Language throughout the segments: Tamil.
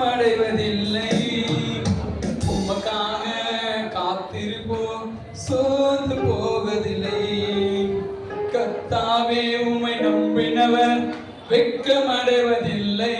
அடைவதில்லை உமக்காக காத்திருப்போம் சோர்ந்து போவதில்லை. கத்தாவே உமை நம்பினவர் வெக்கம் அடைவதில்லை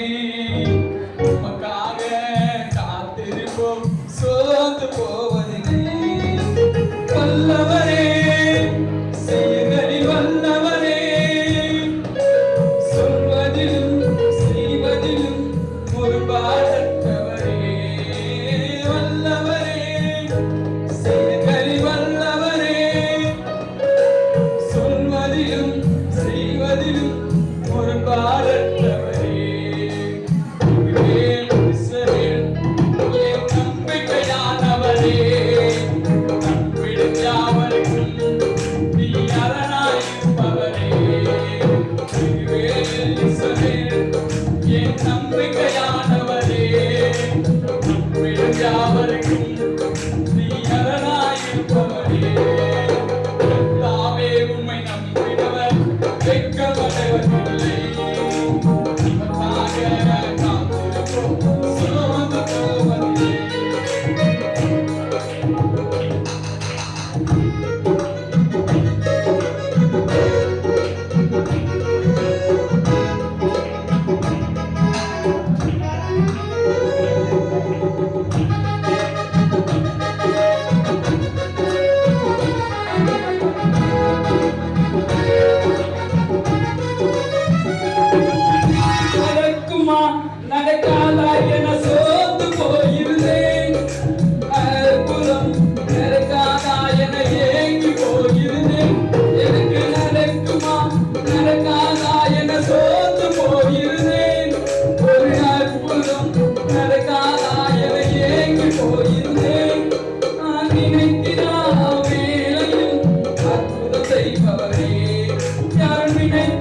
감사합니다.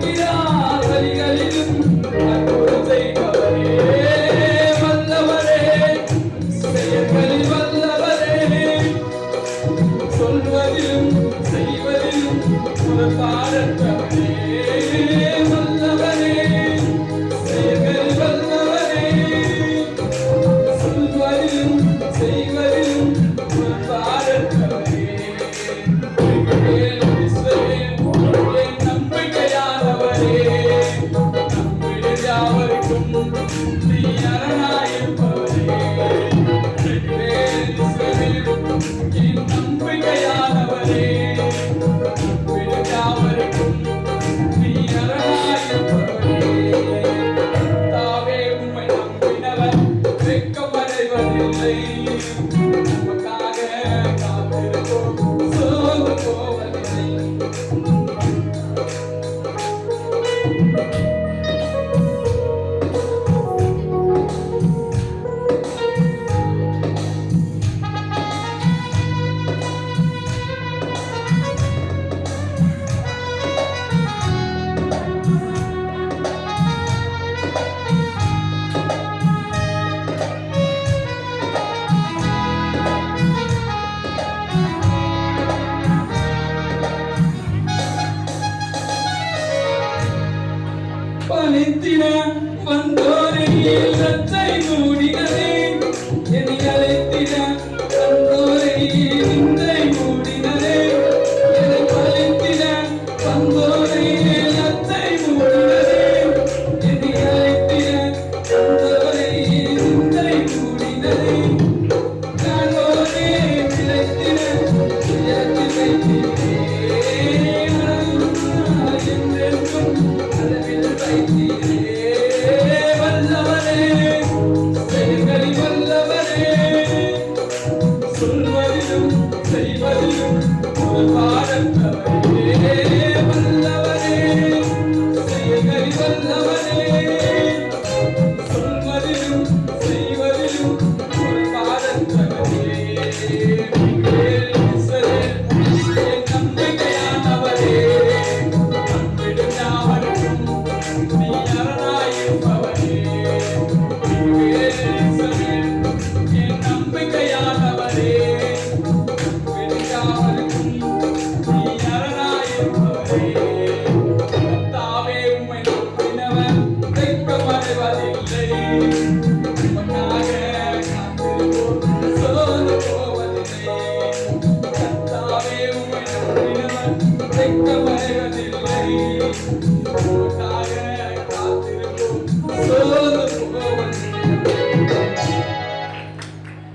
Yeah. அழைத்தின வந்தோரே லத்தை மூடிகளே என்னை அழைத்தின Take away the pain.